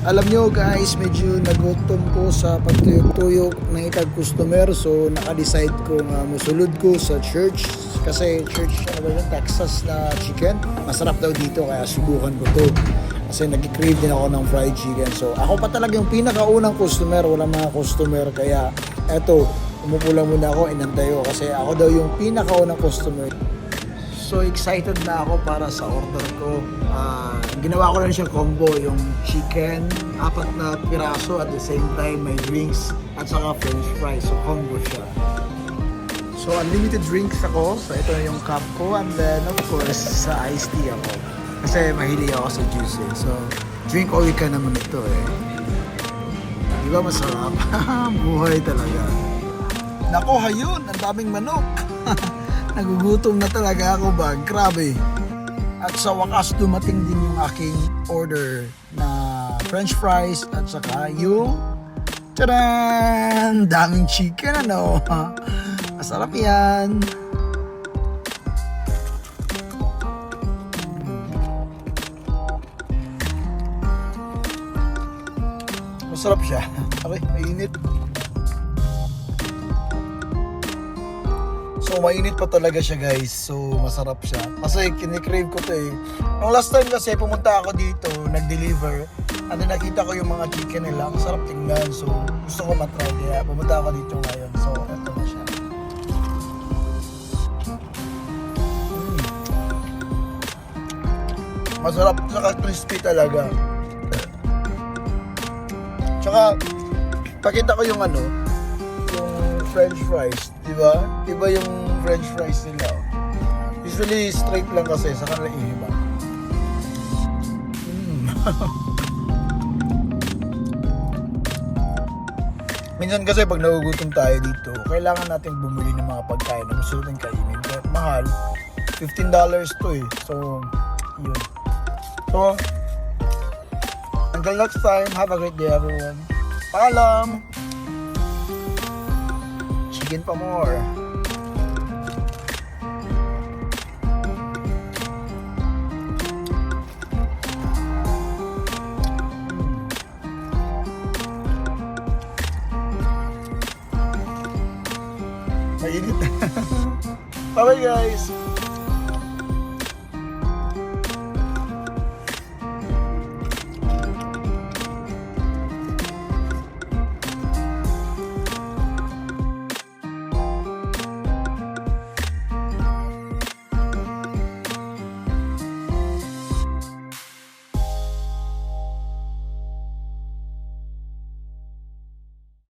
Alam nyo guys, medyo nagutom ko sa pagtuyok-tuyok ng itag customer. So naka-decide ko nga musulod ko sa church. Kasi church, ano ba yun, Texas na chicken. Masarap daw dito kaya subukan ko to. Kasi nag-crave din ako ng fried chicken. So ako pa talaga yung pinakaunang customer. Walang mga customer. Kaya eto, umupo lang muna ako, inantay ko. Kasi ako daw yung pinakaunang customer. So excited na ako para sa order ko. Ah, ginawa ko na siyang combo, yung chicken, apat na piraso at the same time may drinks at saka french fries. So combo siya. So unlimited drinks ako. So ito na yung cup ko and then of course sa iced tea ako. Kasi mahilig ako sa juice eh. So drink all you can naman ito eh. Di ba masarap? Buhay talaga. Nako, hayun! Ang daming manok! Nagugutom na talaga ako ba? Grabe. At sa wakas dumating din yung aking order na french fries at saka yung Tadaan! Daming chicken ano? Masarap yan. Masarap siya. Okay, mainit. So, mainit pa talaga siya guys. So, masarap siya. Kasi kinikrave ko to eh. Nung last time kasi pumunta ako dito, nag-deliver. Ano nakita ko yung mga chicken nila. Ang sarap tingnan. So, gusto ko matry. Kaya pumunta ako dito ngayon. So, eto na siya. Mm. Masarap. Tsaka crispy talaga. Tsaka, pakita ko yung ano, french fries, di ba? Iba yung french fries nila. Usually straight lang kasi sa kanila iba. Mm. Minsan kasi pag nagugutom tayo dito, kailangan natin bumili ng mga pagkain na gusto natin kainin. Kaya mahal, $15 to eh. So, yun. So, until next time, have a great day everyone. Paalam! Chicken pa more. Mainit. Bye-bye guys!